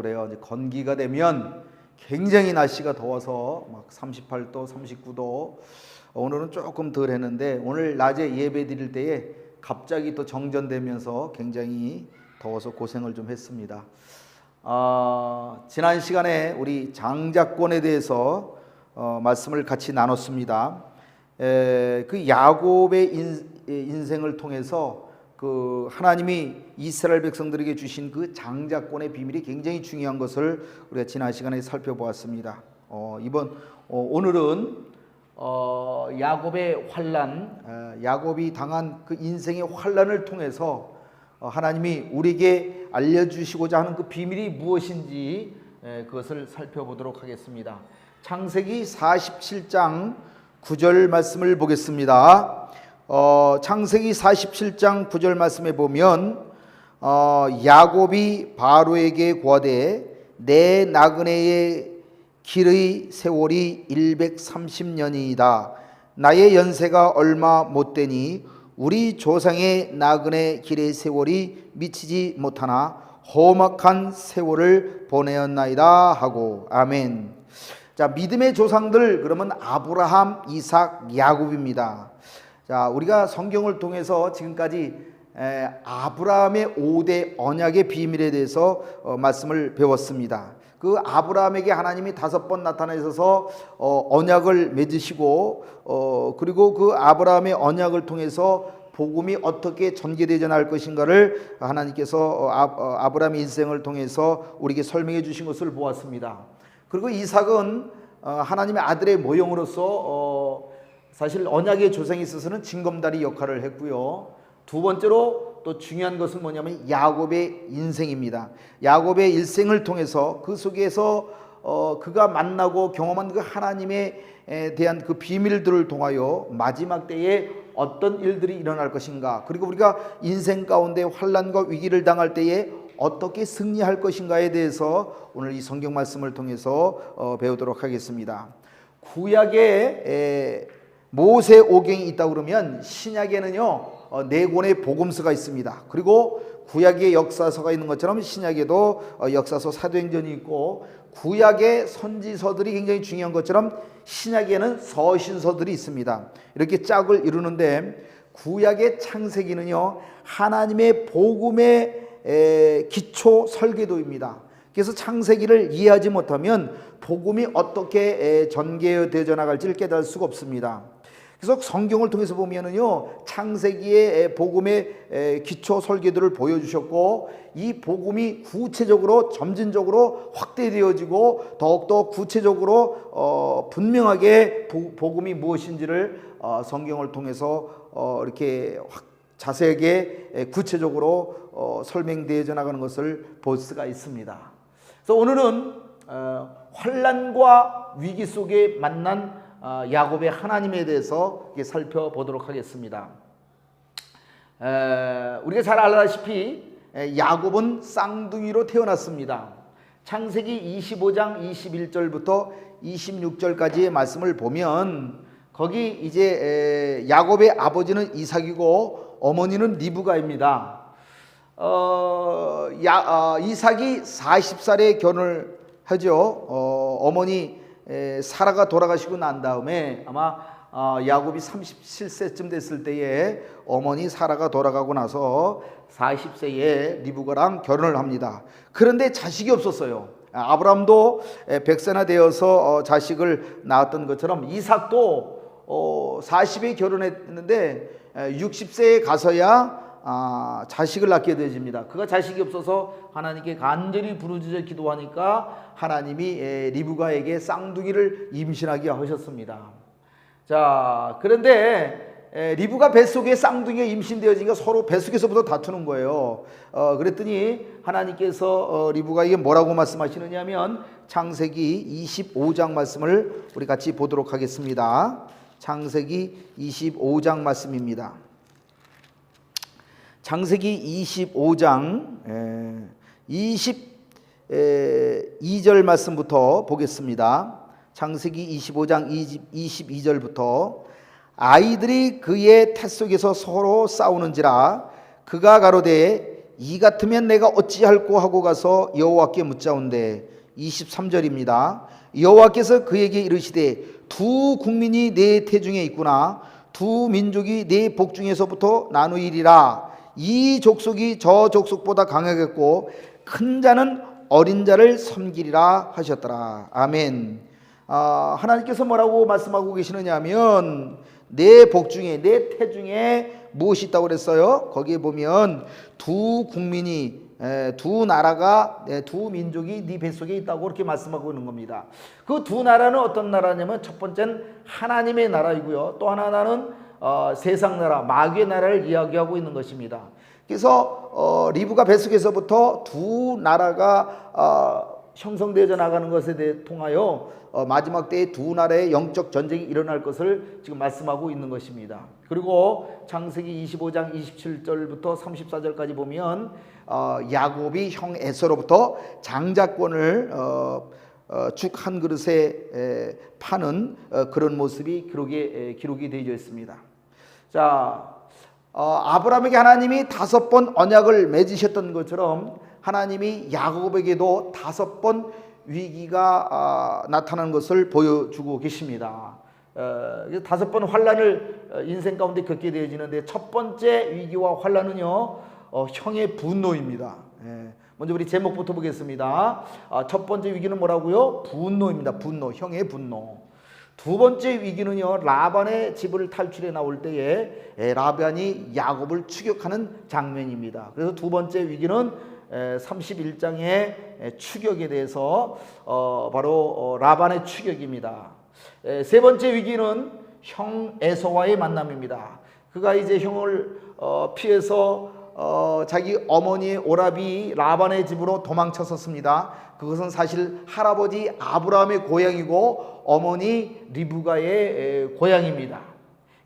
그래요. 이제 건기가 되면 굉장히 날씨가 더워서 막 38도, 39도. 오늘은 조금 덜 했는데 오늘 낮에 예배 드릴 때에 갑자기 또 정전되면서 굉장히 더워서 고생을 좀 했습니다. 아, 지난 시간에 우리 장자권에 대해서 어, 말씀을 같이 나눴습니다. 에, 그 야곱의 인, 인생을 통해서 그 하나님이 이스라엘 백성들에게 주신 그 장자권의 비밀이 굉장히 중요한 것을 우리가 지난 시간에 살펴보았습니다. 어, 이번 어, 오늘은 어, 야곱의 환란, 어, 야곱이 당한 그 인생의 환란을 통해서 어, 하나님이 우리에게 알려주시고자 하는 그 비밀이 무엇인지 에, 그것을 살펴보도록 하겠습니다. 창세기 47장 9절 말씀을 보겠습니다. 어, 창세기 47장 9절 말씀에 보면 어, 야곱이 바로에게 고하되 내 나그네의 길의 세월이 130년이다. 나의 연세가 얼마 못 되니 우리 조상의 나그네 길의 세월이 미치지 못하나 험악한 세월을 보내었나이다 하고 아멘. 자, 믿음의 조상들 그러면 아브라함, 이삭, 야곱입니다. 자, 우리가 성경을 통해서 지금까지 에, 아브라함의 5대 언약의 비밀에 대해서 어, 말씀을 배웠습니다. 그 아브라함에게 하나님이 다섯 번 나타나셔서 어, 언약을 맺으시고 어, 그리고 그 아브라함의 언약을 통해서 복음이 어떻게 전개되져 나갈 것인가를 하나님께서 어, 아, 어, 아브라함의 인생을 통해서 우리에게 설명해 주신 것을 보았습니다. 그리고 이삭은 어, 하나님의 아들의 모형으로서 어, 사실 언약의 조상에 있어서는 징검다리 역할을 했고요. 두 번째로 또 중요한 것은 뭐냐면 야곱의 인생입니다. 야곱의 일생을 통해서 그 속에서 어, 그가 만나고 경험한 그 하나님에 에 대한 그 비밀들을 통하여 마지막 때에 어떤 일들이 일어날 것인가 그리고 우리가 인생 가운데 환란과 위기를 당할 때에 어떻게 승리할 것인가에 대해서 오늘 이 성경 말씀을 통해서 어, 배우도록 하겠습니다. 구약에 에, 모세 오경이 있다 그러면 신약에는요 어, 네 권의 복음서가 있습니다. 그리고 구약의 역사서가 있는 것처럼 신약에도 어, 역사서 사도행전이 있고 구약의 선지서들이 굉장히 중요한 것처럼 신약에는 서신서들이 있습니다. 이렇게 짝을 이루는데 구약의 창세기는요 하나님의 복음의 에, 기초 설계도입니다. 그래서 창세기를 이해하지 못하면 복음이 어떻게 에, 전개되어 나갈지를 깨달을 수가 없습니다. 그래서 성경을 통해서 보면은요 창세기의 복음의 기초 설계도를 보여주셨고 이 복음이 구체적으로 점진적으로 확대되어지고 더욱더 구체적으로 어, 분명하게 보, 복음이 무엇인지를 어, 성경을 통해서 어, 이렇게 확 자세하게 구체적으로 어, 설명되어져 나가는 것을 볼 수가 있습니다. 그래서 오늘은 어, 환란과 위기 속에 만난 어, 야곱의 하나님에 대해서 살펴보도록 하겠습니다. 우리가 잘 알다시피 야곱은 쌍둥이로 태어났습니다. 창세기 25장 21절부터 26절까지의 말씀을 보면 거기 이제 야곱의 아버지는 이삭이고 어머니는 리브가입니다. 어, 야, 어, 이삭이 40살에 결혼을 하죠. 어, 어머니 에, 사라가 돌아가시고 난 다음에 아마 어, 야곱이 37세쯤 됐을 때에 어머니 사라가 돌아가고 나서 40세에 리브가랑 결혼을 합니다. 그런데 자식이 없었어요. 아브람도 백세나 되어서 어, 자식을 낳았던 것처럼 이삭도 어, 40에 결혼했는데 60세에 가서야 아, 자식을 낳게 되집니다. 그가 자식이 없어서 하나님께 간절히 부르짖어 기도하니까 하나님이 에, 리브가에게 쌍둥이를 임신하게 하셨습니다. 자, 그런데 에, 리브가 뱃속에 쌍둥이가 임신되어지니까 서로 뱃속에서부터 다투는 거예요. 어, 그랬더니 하나님께서 어, 리브가에게 뭐라고 말씀하시느냐면 창세기 25장 말씀을 우리 같이 보도록 하겠습니다. 창세기 25장 말씀입니다. 창세기 25장 22절 말씀부터 보겠습니다. 창세기 25장 22절부터 아이들이 그의 태 속에서 서로 싸우는지라 그가 가로되 이 같으면 내가 어찌할꼬 하고 가서 여호와께 묻자온대 23절입니다. 여호와께서 그에게 이르시되 두 국민이 내 태중에 있구나 두 민족이 내 복중에서부터 나누이리라 이 족속이 저 족속보다 강하겠고 큰 자는 어린 자를 섬기리라 하셨더라 아멘. 아, 하나님께서 뭐라고 말씀하고 계시느냐면 내 복 중에 내 태 중에 무엇이 있다고 그랬어요? 거기에 보면 두 국민이 에, 두 나라가 에, 두 민족이 네 뱃속에 있다고 그렇게 말씀하고 있는 겁니다. 그 두 나라는 어떤 나라냐면 첫 번째는 하나님의 나라이고요. 또 하나는 어, 세상 나라 마귀의 나라를 이야기하고 있는 것입니다. 그래서 어, 리브가 뱃속에서부터 두 나라가 어, 형성되어져 나가는 것에 대해 통하여 어, 마지막 때에 두 나라의 영적 전쟁이 일어날 것을 지금 말씀하고 있는 것입니다. 그리고 창세기 25장 27절부터 34절까지 보면 어, 야곱이 형 에서로부터 장자권을 어, 어, 죽한 그릇에 에, 파는 어, 그런 모습이 기록에 에, 기록이 되어 있습니다. 자, 어, 아브라함에게 하나님이 다섯 번 언약을 맺으셨던 것처럼 하나님이 야곱에게도 다섯 번 위기가 아, 나타나는 것을 보여주고 계십니다. 어, 다섯 번 환란을 어, 인생 가운데 겪게 되어지는데 첫 번째 위기와 환란은요 어, 형의 분노입니다. 예. 먼저 우리 제목부터 보겠습니다. 아, 첫 번째 위기는 뭐라고요? 분노입니다. 분노, 형의 분노. 두 번째 위기는요 라반의 집을 탈출해 나올 때에 에, 라반이 야곱을 추격하는 장면입니다. 그래서 두 번째 위기는 31장의 추격에 대해서 어, 바로 어, 라반의 추격입니다. 에, 세 번째 위기는 형 에서와의 만남입니다. 그가 이제 형을 어, 피해서 어, 자기 어머니의 오라비 라반의 집으로 도망쳤었습니다. 그것은 사실 할아버지 아브라함의 고향이고 어머니 리브가의 에, 고향입니다.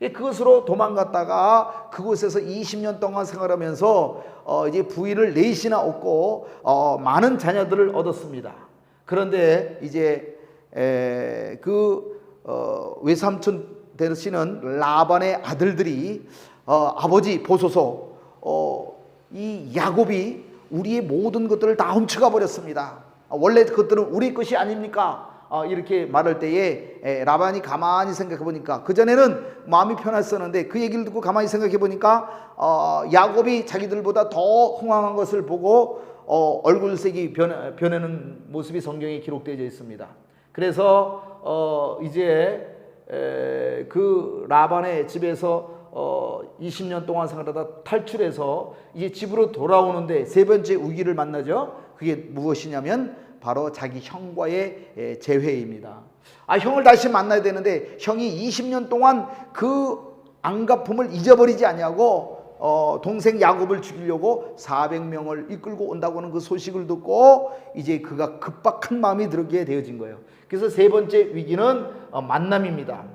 예, 그것으로 도망갔다가 그곳에서 20년 동안 생활하면서 어, 이제 부인을 넷이나 얻고 어, 많은 자녀들을 얻었습니다. 그런데 이제 에, 그 어, 외삼촌 되시는 라반의 아들들이 어, 아버지 보소서 어, 이 야곱이 우리의 모든 것들을 다 훔쳐가 버렸습니다. 아, 원래 그것들은 우리 것이 아닙니까? 어, 이렇게 말할 때에 에, 라반이 가만히 생각해 보니까 그 전에는 마음이 편했었는데 그 얘기를 듣고 가만히 생각해 보니까 어, 야곱이 자기들보다 더 흥황한 것을 보고 어, 얼굴색이 변, 변하는 모습이 성경에 기록되어 있습니다. 그래서 어, 이제 에, 그 라반의 집에서 어, 20년 동안 생활하다 탈출해서 이제 집으로 돌아오는데 세 번째 위기를 만나죠. 그게 무엇이냐면 바로 자기 형과의 에, 재회입니다. 아, 형을 다시 만나야 되는데 형이 20년 동안 그 안갚음을 잊어버리지 아니하고 어, 동생 야곱을 죽이려고 400명을 이끌고 온다고 하는 그 소식을 듣고 이제 그가 급박한 마음이 들게 되어진 거예요. 그래서 세 번째 위기는 어, 만남입니다.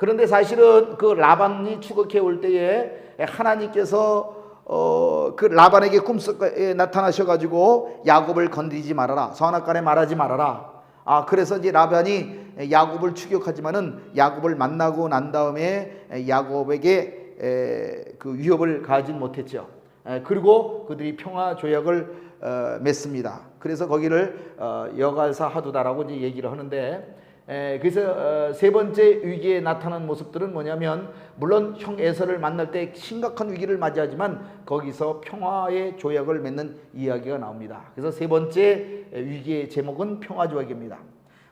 그런데 사실은 그 라반이 추격해 올 때에 하나님께서 어, 그 라반에게 꿈속에 나타나셔 가지고 야곱을 건드리지 말아라. 선악간에 말하지 말아라. 아, 그래서 이제 라반이 야곱을 추격하지만은 야곱을 만나고 난 다음에 야곱에게 에, 그 위협을 가진 못했죠. 에, 그리고 그들이 평화 조약을 어, 맺습니다. 그래서 거기를 어, 여갈사 하두다라고 이제 얘기를 하는데 에, 그래서 어, 세 번째 위기에 나타난 모습들은 뭐냐면 물론 형 에서를 만날 때 심각한 위기를 맞이하지만 거기서 평화의 조약을 맺는 이야기가 나옵니다. 그래서 세 번째 위기의 제목은 평화 조약입니다.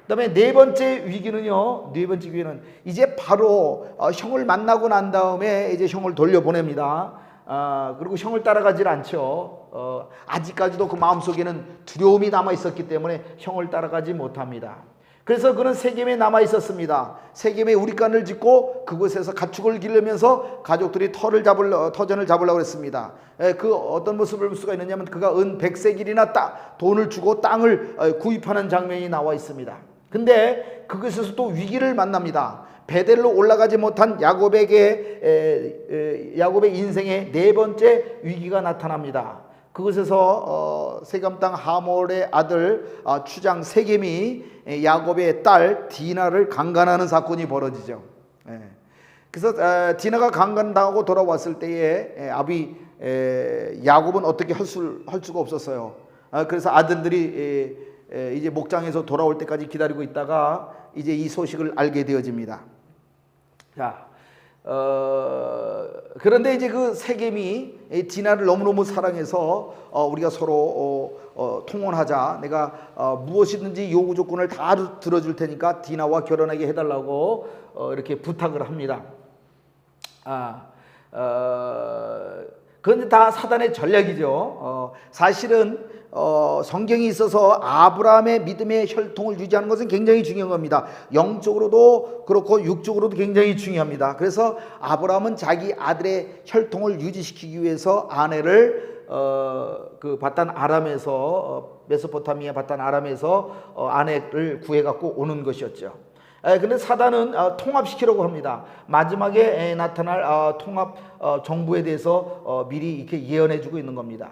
그다음에 네 번째 위기는요. 네 번째 위기는 이제 바로 어, 형을 만나고 난 다음에 이제 형을 돌려보냅니다. 아, 그리고 형을 따라가질 않죠. 어, 아직까지도 그 마음속에는 두려움이 남아 있었기 때문에 형을 따라가지 못합니다. 그래서 그는 세겜에 남아 있었습니다. 세겜에 우리간을 짓고 그곳에서 가축을 기르면서 가족들이 터를 잡을 터전을 잡으려고 했습니다. 에, 그 어떤 모습을 볼 수가 있느냐면 그가 은 백세길이나 따, 돈을 주고 땅을 어, 구입하는 장면이 나와 있습니다. 근데 그것에서 또 위기를 만납니다. 베델로 올라가지 못한 야곱에게 야곱의 인생의 네 번째 위기가 나타납니다. 그곳에서 어, 세겜 땅 하몰의 아들 어, 추장 세겜이 에, 야곱의 딸 디나를 강간하는 사건이 벌어지죠. 예. 그래서 에, 디나가 강간당하고 돌아왔을 때에 에, 아비 에, 야곱은 어떻게 할, 수가 없었어요. 아, 그래서 아들들이 이제 목장에서 돌아올 때까지 기다리고 있다가 이제 이 소식을 알게 되어집니다. 자, 어, 그런데 이제 그 세겜이 이 디나를 너무너무 사랑해서 어, 우리가 서로 어, 어, 통혼하자. 내가 어, 무엇이든지 요구 조건을 다 들어줄 테니까 디나와 결혼하게 해달라고 어, 이렇게 부탁을 합니다. 아, 어, 그건 다 사단의 전략이죠. 어, 사실은 어, 성경이 있어서 아브라함의 믿음의 혈통을 유지하는 것은 굉장히 중요한 겁니다. 영적으로도 그렇고 육적으로도 굉장히 중요합니다. 그래서 아브라함은 자기 아들의 혈통을 유지시키기 위해서 아내를 어, 그 바단 아람에서 어, 메소포타미아 바단 아람에서 어, 아내를 구해 갖고 오는 것이었죠. 에, 근데 사단은 어, 통합시키려고 합니다. 마지막에 에, 나타날 어, 통합 어, 정부에 대해서 어, 미리 이렇게 예언해주고 있는 겁니다.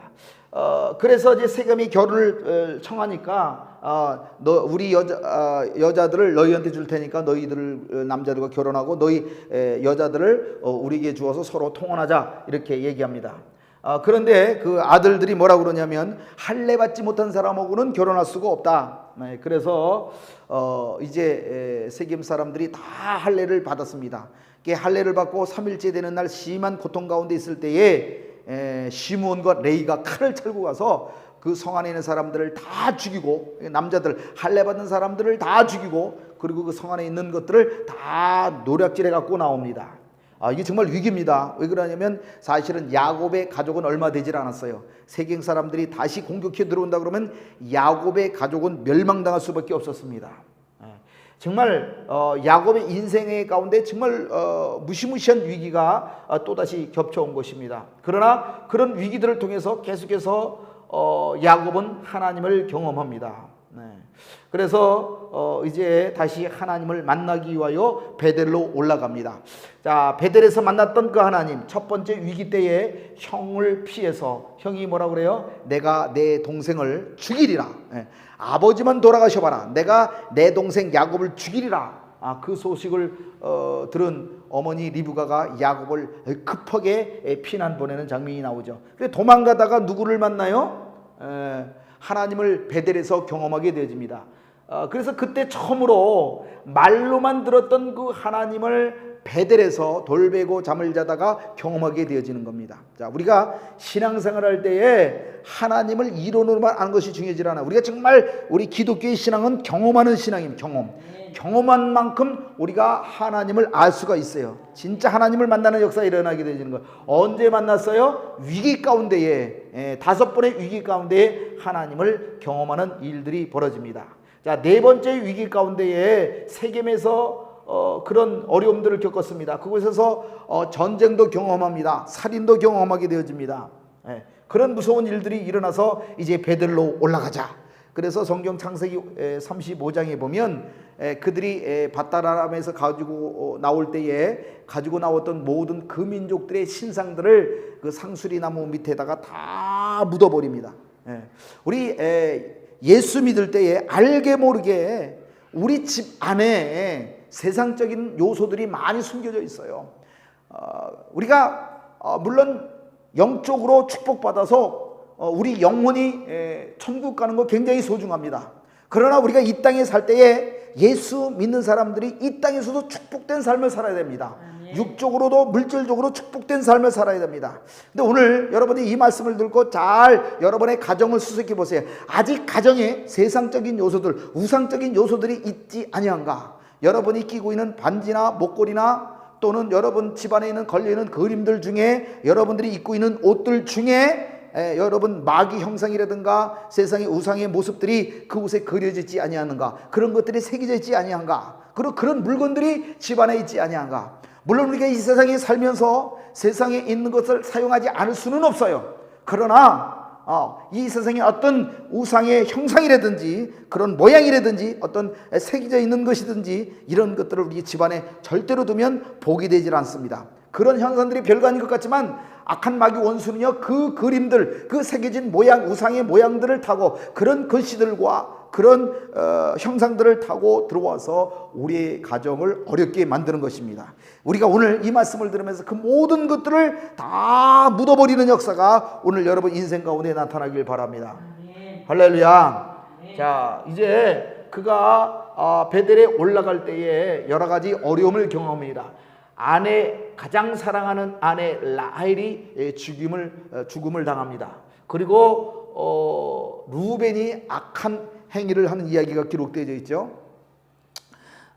어, 그래서 이제 세겜이 결혼을 어, 청하니까 어, 너 우리 여자 어, 여자들을 너희한테 줄 테니까 너희들 어, 남자들과 결혼하고 너희 에, 여자들을 어, 우리에게 주어서 서로 통혼하자 이렇게 얘기합니다. 어, 그런데 그 아들들이 뭐라 그러냐면 할례 받지 못한 사람하고는 결혼할 수가 없다. 네, 그래서 어, 이제 에, 세겜 사람들이 다 할례를 받았습니다. 이게 할례를 받고 3일째 되는 날 심한 고통 가운데 있을 때에 에, 시므온과 레이가 칼을 찰고 가서 그 성 안에 있는 사람들을 다 죽이고 남자들 할례 받은 사람들을 다 죽이고 그리고 그 성 안에 있는 것들을 다 노략질해 갖고 나옵니다. 아, 이게 정말 위기입니다. 왜 그러냐면 사실은 야곱의 가족은 얼마 되질 않았어요. 세경 사람들이 다시 공격해 들어온다 그러면 야곱의 가족은 멸망당할 수밖에 없었습니다. 예. 정말 어, 야곱의 인생의 가운데 정말 어, 무시무시한 위기가 어, 또다시 겹쳐온 것입니다. 그러나 그런 위기들을 통해서 계속해서 어, 야곱은 하나님을 경험합니다. 네. 그래서 어, 이제 다시 하나님을 만나기 위하여 베델로 올라갑니다. 자, 베델에서 만났던 그 하나님 첫 번째 위기 때에 형을 피해서 형이 뭐라 그래요? 내가 내 동생을 죽이리라. 예. 아버지만 돌아가셔봐라. 내가 내 동생 야곱을 죽이리라. 아, 그 소식을 어, 들은 어머니 리브가가 야곱을 급하게 피난 보내는 장면이 나오죠. 근데 도망가다가 누구를 만나요? 에, 하나님을 베델에서 경험하게 되어집니다. 어, 그래서 그때 처음으로 말로만 들었던 그 하나님을 베델에서 돌베고 잠을 자다가 경험하게 되어지는 겁니다. 자, 우리가 신앙생활 할 때에 하나님을 이론으로만 아는 것이 중요하지 않아. 우리가 정말 우리 기독교의 신앙은 경험하는 신앙입니다. 경험. 경험한 만큼 우리가 하나님을 알 수가 있어요. 진짜 하나님을 만나는 역사가 일어나게 되는 거예요. 언제 만났어요? 위기 가운데에 예, 다섯 번의 위기 가운데에 하나님을 경험하는 일들이 벌어집니다. 자, 네 번째 위기 가운데에 세겜에서 어, 그런 어려움들을 겪었습니다. 그곳에서 어, 전쟁도 경험합니다. 살인도 경험하게 되어집니다. 예, 그런 무서운 일들이 일어나서 이제 베들로 올라가자. 그래서 성경 창세기 35장에 보면 에, 그들이 에, 바다라람에서 가지고 어, 나올 때에 가지고 나왔던 모든 그 민족들의 신상들을 그 상수리 나무 밑에다가 다 묻어버립니다. 예. 우리 에, 예수 믿을 때에 알게 모르게 우리 집 안에 세상적인 요소들이 많이 숨겨져 있어요. 어, 우리가 어, 물론 영적으로 축복받아서 어, 우리 영혼이 에, 천국 가는 거 굉장히 소중합니다. 그러나 우리가 이 땅에 살 때에 예수 믿는 사람들이 이 땅에서도 축복된 삶을 살아야 됩니다. 육적으로도 물질적으로 축복된 삶을 살아야 됩니다. 근데 오늘 여러분이 이 말씀을 듣고 잘 여러분의 가정을 수색해 보세요. 아직 가정에 세상적인 요소들, 우상적인 요소들이 있지 아니한가? 여러분이 끼고 있는 반지나 목걸이나 또는 여러분 집안에 있는 걸려 있는 그림들 중에 여러분들이 입고 있는 옷들 중에 에, 여러분 마귀 형상이라든가 세상의 우상의 모습들이 그 옷에 그려지지 아니하는가? 그런 것들이 새겨져 있지 아니한가? 그리고 그런 물건들이 집안에 있지 아니한가? 물론 우리가 이 세상에 살면서 세상에 있는 것을 사용하지 않을 수는 없어요. 그러나 어, 이 세상에 어떤 우상의 형상이라든지 그런 모양이라든지 어떤 새겨져 있는 것이든지 이런 것들을 우리 집안에 절대로 두면 복이 되질 않습니다. 그런 현상들이 별거 아닌 것 같지만 악한 마귀 원수는요 그 그림들 그 새겨진 모양 우상의 모양들을 타고 그런 글씨들과 그런 어, 형상들을 타고 들어와서 우리의 가정을 어렵게 만드는 것입니다. 우리가 오늘 이 말씀을 들으면서 그 모든 것들을 다 묻어버리는 역사가 오늘 여러분 인생 가운데 나타나길 바랍니다. 할렐루야. 자, 이제 그가 아, 베델에 올라갈 때에 여러 가지 어려움을 경험합니다. 아내 가장 사랑하는 아내 라헬이 예, 죽임을 어, 죽음을 당합니다. 그리고 어, 루벤이 악한 행위를 하는 이야기가 기록되어 있죠.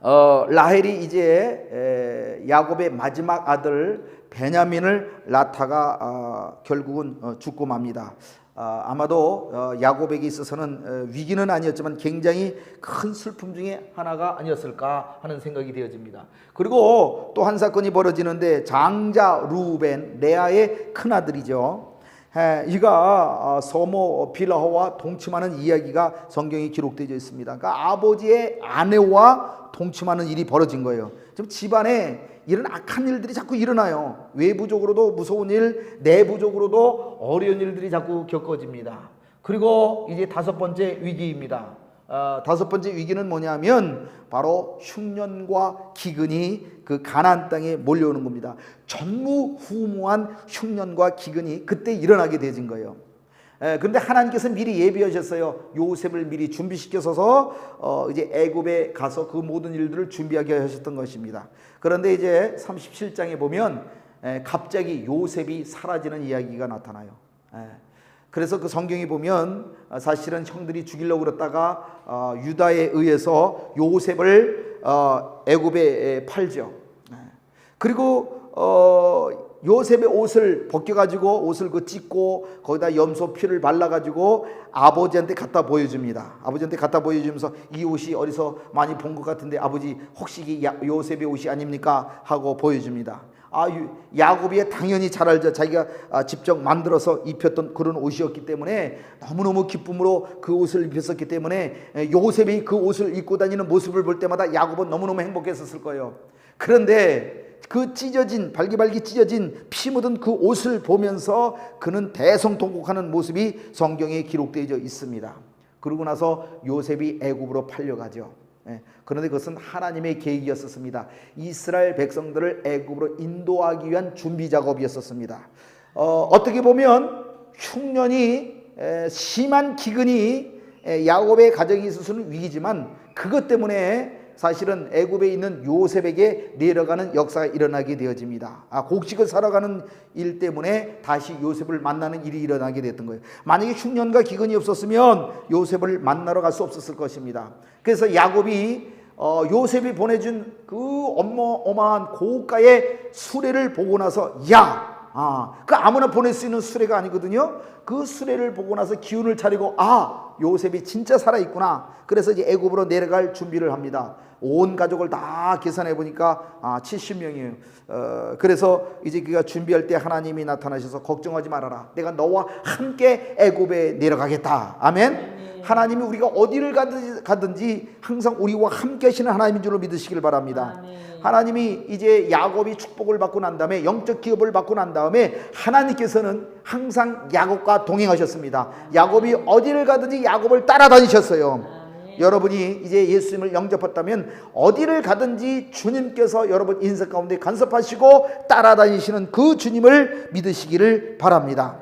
어, 라헬이 이제 에, 야곱의 마지막 아들 베냐민을 낳다가 어, 결국은 어, 죽고 맙니다. 아, 아마도 어, 야곱에게 있어서는 어, 위기는 아니었지만 굉장히 큰 슬픔 중에 하나가 아니었을까 하는 생각이 되어집니다. 그리고 또 한 사건이 벌어지는데 장자 루벤 레아의 큰 아들이죠. 에, 이가 어, 서모 빌라호와 동침하는 이야기가 성경에 기록되어 있습니다. 그러니까 아버지의 아내와 동침하는 일이 벌어진 거예요. 지금 집안에 이런 악한 일들이 자꾸 일어나요. 외부적으로도 무서운 일, 내부적으로도 어려운 일들이 자꾸 겪어집니다. 그리고 이제 다섯 번째 위기입니다. 어, 다섯 번째 위기는 뭐냐면 바로 흉년과 기근이 그 가나안 땅에 몰려오는 겁니다. 전무후무한 흉년과 기근이 그때 일어나게 되진 거예요. 에, 그런데 하나님께서 미리 예비하셨어요. 요셉을 미리 준비시켜서 어, 이제 애굽에 가서 그 모든 일들을 준비하게 하셨던 것입니다. 그런데 이제 37장에 보면 에, 갑자기 요셉이 사라지는 이야기가 나타나요. 에, 그래서 그 성경에 보면 어, 사실은 형들이 죽이려고 그랬다가 어, 유다에 의해서 요셉을 어, 애굽에 팔죠. 에, 그리고 어, 요셉의 옷을 벗겨가지고 옷을 그 찢고 거기다 염소 피를 발라가지고 아버지한테 갖다 보여줍니다. 아버지한테 갖다 보여주면서 이 옷이 어디서 많이 본 것 같은데 아버지 혹시 요셉의 옷이 아닙니까? 하고 보여줍니다. 아, 유- 야곱이 당연히 잘 알죠. 자기가 아, 직접 만들어서 입혔던 그런 옷이었기 때문에 너무너무 기쁨으로 그 옷을 입혔었기 때문에 에, 요셉이 그 옷을 입고 다니는 모습을 볼 때마다 야곱은 너무너무 행복했었을 거예요. 그런데 그 찢어진 발기발기 찢어진 피 묻은 그 옷을 보면서 그는 대성통곡하는 모습이 성경에 기록되어 있습니다. 그러고 나서 요셉이 애굽으로 팔려가죠. 예, 그런데 그것은 하나님의 계획이었었습니다. 이스라엘 백성들을 애굽으로 인도하기 위한 준비 작업이었었습니다. 어, 어떻게 보면 흉년이 에, 심한 기근이 에, 야곱의 가정에 있어서는 위기지만 그것 때문에 사실은 애굽에 있는 요셉에게 내려가는 역사가 일어나게 되어집니다. 아, 곡식을 살아가는 일 때문에 다시 요셉을 만나는 일이 일어나게 됐던 거예요. 만약에 흉년과 기근이 없었으면 요셉을 만나러 갈 수 없었을 것입니다. 그래서 야곱이 어, 요셉이 보내준 그 어마어마한 고가의 수레를 보고 나서 야 아, 그 아무나 보낼 수 있는 수레가 아니거든요. 그 수레를 보고 나서 기운을 차리고 아, 요셉이 진짜 살아 있구나. 그래서 이제 애굽으로 내려갈 준비를 합니다. 온 가족을 다 계산해 보니까 아, 70명이에요. 어, 그래서 이제 그가 준비할 때 하나님이 나타나셔서 걱정하지 말아라. 내가 너와 함께 애굽에 내려가겠다. 아멘. 하나님이 우리가 어디를 가든지, 가든지 항상 우리와 함께 하시는 하나님인 줄로 믿으시길 바랍니다. 하나님이 이제 야곱이 축복을 받고 난 다음에 영적 기업을 받고 난 다음에 하나님께서는 항상 야곱과 동행하셨습니다. 야곱이 어디를 가든지 야곱을 따라다니셨어요. 여러분이 이제 예수님을 영접했다면 어디를 가든지 주님께서 여러분 인생 가운데 간섭하시고 따라다니시는 그 주님을 믿으시기를 바랍니다.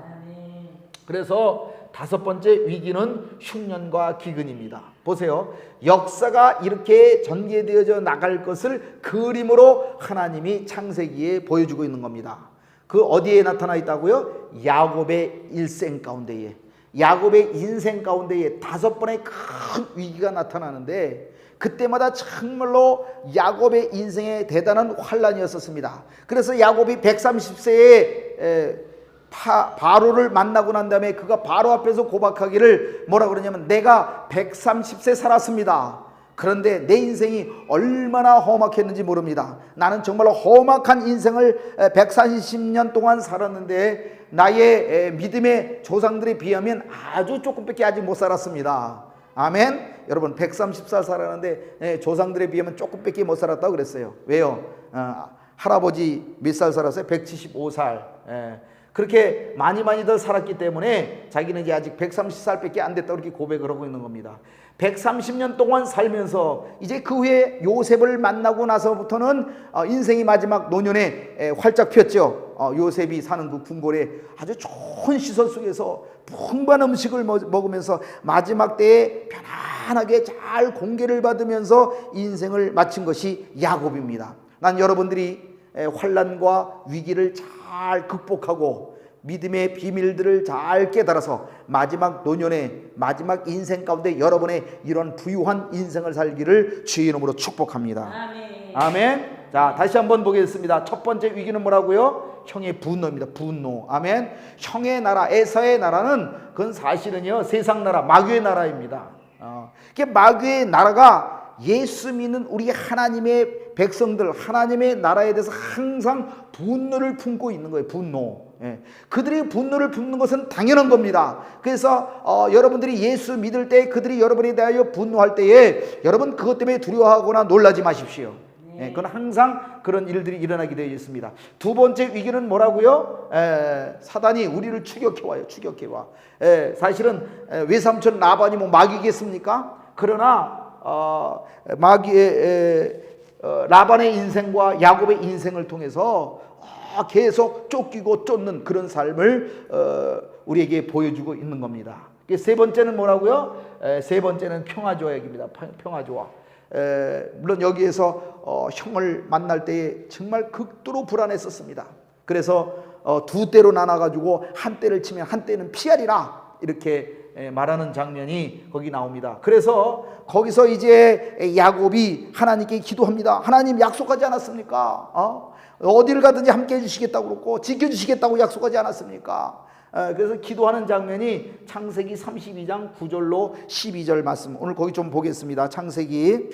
그래서 다섯 번째 위기는 흉년과 기근입니다. 보세요. 역사가 이렇게 전개되어져 나갈 것을 그림으로 하나님이 창세기에 보여주고 있는 겁니다. 그 어디에 나타나 있다고요? 야곱의 일생 가운데에. 야곱의 인생 가운데에 다섯 번의 큰 위기가 나타나는데 그때마다 정말로 야곱의 인생에 대단한 환란이었었습니다. 그래서 야곱이 130세에 파, 바로를 만나고 난 다음에 그가 바로 앞에서 고백하기를 뭐라 그러냐면 내가 130세 살았습니다. 그런데 내 인생이 얼마나 험악했는지 모릅니다. 나는 정말로 험악한 인생을 140년 동안 살았는데 나의 에, 믿음의 조상들에 비하면 아주 조금밖에 아직 못 살았습니다. 아멘. 여러분 130살 살았는데 에, 조상들에 비하면 조금밖에 못 살았다고 그랬어요. 왜요? 어, 할아버지 몇 살 살았어요? 175살. 예. 그렇게 많이 많이 더 살았기 때문에 자기는 이제 아직 130살밖에 안 됐다 그렇게 고백을 하고 있는 겁니다. 130년 동안 살면서 이제 그 후에 요셉을 만나고 나서부터는 어, 인생이 마지막 노년에 에, 활짝 폈죠. 어, 요셉이 사는 그 궁궐에 아주 좋은 시설 속에서 풍부한 음식을 먹- 먹으면서 마지막 때에 편안하게 잘 공개를 받으면서 인생을 마친 것이 야곱입니다. 난 여러분들이 에, 환란과 위기를 잘 극복하고 믿음의 비밀들을 잘 깨달아서 마지막 노년의 마지막 인생 가운데 여러분의 이런 부유한 인생을 살기를 주의 이름으로 축복합니다. 아멘. 아멘. 자, 다시 한번 보겠습니다. 첫 번째 위기는 뭐라고요? 형의 분노입니다. 분노. 아멘. 형의 나라, 에서의 나라는 그건 사실은요, 세상 나라, 마귀의 나라입니다. 어, 그 마귀의 나라가 예수 믿는 우리 하나님의 백성들, 하나님의 나라에 대해서 항상 분노를 품고 있는 거예요. 분노. 예. 그들이 분노를 품는 것은 당연한 겁니다. 그래서 어, 여러분들이 예수 믿을 때 그들이 여러분에 대하여 분노할 때에 여러분 그것 때문에 두려워하거나 놀라지 마십시오. 예, 그건 항상 그런 일들이 일어나게 되어 있습니다. 두 번째 위기는 뭐라고요? 에, 사단이 우리를 추격해 와요. 추격해 와. 에, 사실은 에, 외삼촌 라반이 뭐 마귀겠습니까? 그러나 어, 마귀의 에, 어, 라반의 인생과 야곱의 인생을 통해서 어, 계속 쫓기고 쫓는 그런 삶을 어, 우리에게 보여주고 있는 겁니다. 그세 번째는 뭐라고요? 에, 세 번째는 평화조약입니다. 평- 평화조약. 에, 물론 여기에서 어, 형을 만날 때에 정말 극도로 불안했었습니다. 그래서 어, 두 때로 나눠가지고 한 때를 치면 한 때는 피하리라 이렇게 에, 말하는 장면이 거기 나옵니다. 그래서 거기서 이제 야곱이 하나님께 기도합니다. 하나님 약속하지 않았습니까? 어? 어디를 가든지 함께 해주시겠다고 그러고 지켜주시겠다고 약속하지 않았습니까? 에, 그래서 기도하는 장면이 창세기 32장 9절로 12절 말씀. 오늘 거기 좀 보겠습니다. 창세기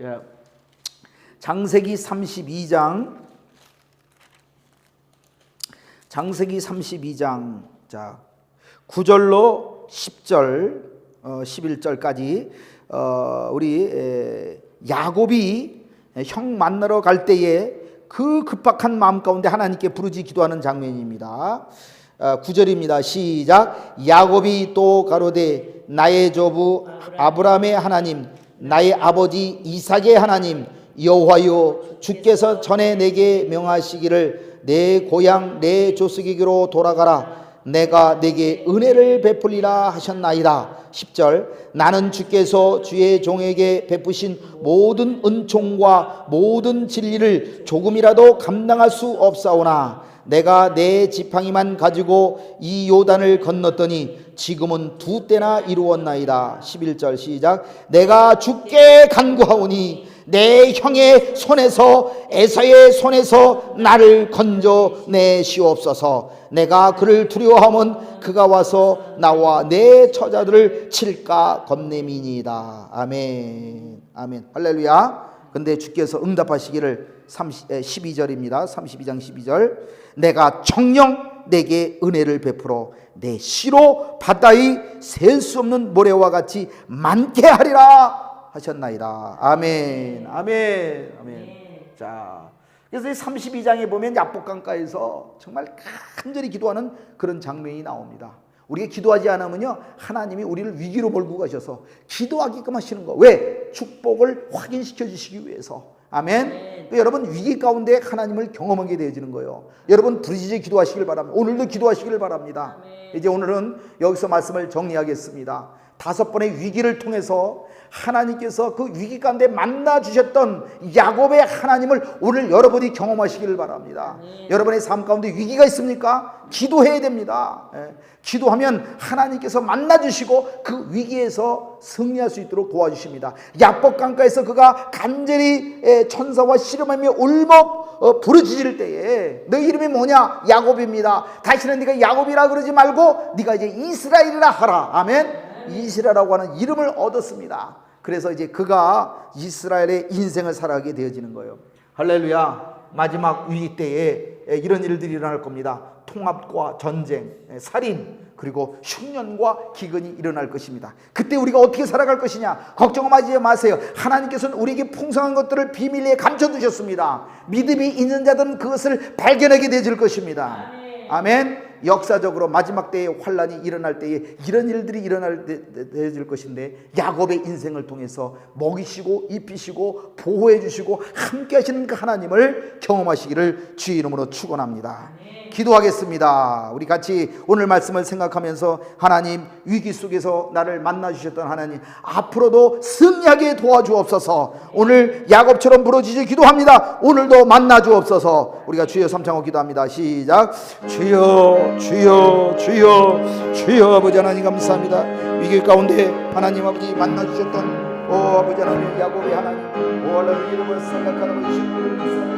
예. 창세기 32장 창세기 32장 자 9절로 10절 어, 11절까지 어, 우리 에, 야곱이 형 만나러 갈 때에 그 급박한 마음 가운데 하나님께 부르지 기도하는 장면입니다. 어, 9절입니다. 시작. 야곱이 또 가로되 나의 조부 아브라함의 하나님 나의 아버지 이삭의 하나님 여호와여 주께서 전에 내게 명하시기를 내 고향 내 조숙에게로 돌아가라 내가 내게 은혜를 베풀리라 하셨나이다. 10절 나는 주께서 주의 종에게 베푸신 모든 은총과 모든 진리를 조금이라도 감당할 수 없사오나 내가 내 지팡이만 가지고 이 요단을 건넜더니 지금은 두 때나 이루었나이다. 11절 시작. 내가 죽게 간구하오니 내 형의 손에서 에서의 손에서 나를 건져 내시옵소서. 내가 그를 두려워하면 그가 와서 나와 내 처자들을 칠까 겁냄이니이다. 아멘. 아멘. 할렐루야. 근데 주께서 응답하시기를 30, 12절입니다. 32장 12절. 내가 정령 내게 은혜를 베풀어 내 시로 바다의 셀 수 없는 모래와 같이 많게 하리라 하셨나이다. 아멘. 아멘. 아멘. 자. 그래서 이 32장에 보면 야복강가에서 정말 간절히 기도하는 그런 장면이 나옵니다. 우리가 기도하지 않으면요 하나님이 우리를 위기로 몰고 가셔서 기도하게끔 하시는 거. 왜? 축복을 확인시켜 주시기 위해서. 아멘. 그러니까 여러분 위기 가운데 하나님을 경험하게 되어지는 거예요. 여러분 부르짖어 기도하시길 바랍니다. 오늘도 기도하시기를 바랍니다. 이제 오늘은 여기서 말씀을 정리하겠습니다. 다섯 번의 위기를 통해서 하나님께서 그 위기 가운데 만나 주셨던 야곱의 하나님을 오늘 여러분이 경험하시기를 바랍니다. 여러분의 삶 가운데 위기가 있습니까? 기도해야 됩니다. 예. 기도하면 하나님께서 만나 주시고 그 위기에서 승리할 수 있도록 도와주십니다. 야복 강가에서 그가 간절히 예, 천사와 씨름하며 울먹 어, 부르짖을 때에 너 이름이 뭐냐? 야곱입니다. 다시는 네가 야곱이라 그러지 말고 네가 이제 이스라엘이라 하라. 아멘. 이스라엘이라고 하는 이름을 얻었습니다. 그래서 이제 그가 이스라엘의 인생을 살아가게 되어지는 거예요. 할렐루야. 마지막 위기 때에 이런 일들이 일어날 겁니다. 통합과 전쟁, 살인, 그리고 흉년과 기근이 일어날 것입니다. 그때 우리가 어떻게 살아갈 것이냐? 걱정하지 마세요. 하나님께서는 우리에게 풍성한 것들을 비밀리에 감춰 두셨습니다. 믿음이 있는 자들은 그것을 발견하게 되질 것입니다. 아멘. 역사적으로 마지막 때에 환란이 일어날 때에 이런 일들이 일어날 되어질 것인데 야곱의 인생을 통해서 먹이시고 입히시고 보호해 주시고 함께 하시는 그 하나님을 경험하시기를 주의 이름으로 축원합니다. 기도하겠습니다. 우리 같이 오늘 말씀을 생각하면서 하나님 위기 속에서 나를 만나 주셨던 하나님 앞으로도 승리하게 도와주옵소서. 오늘 야곱처럼 부러지지 기도합니다. 오늘도 만나 주옵소서. 우리가 주여 삼창호 기도합니다. 시작. 주여 주여 주여 주여 아버지 하나님 감사합니다. 위기 가운데 하나님 아버지 만나 주셨던 오 아버지 하나님 야곱의 하나님 오 하나님 이름을 생각하는 것이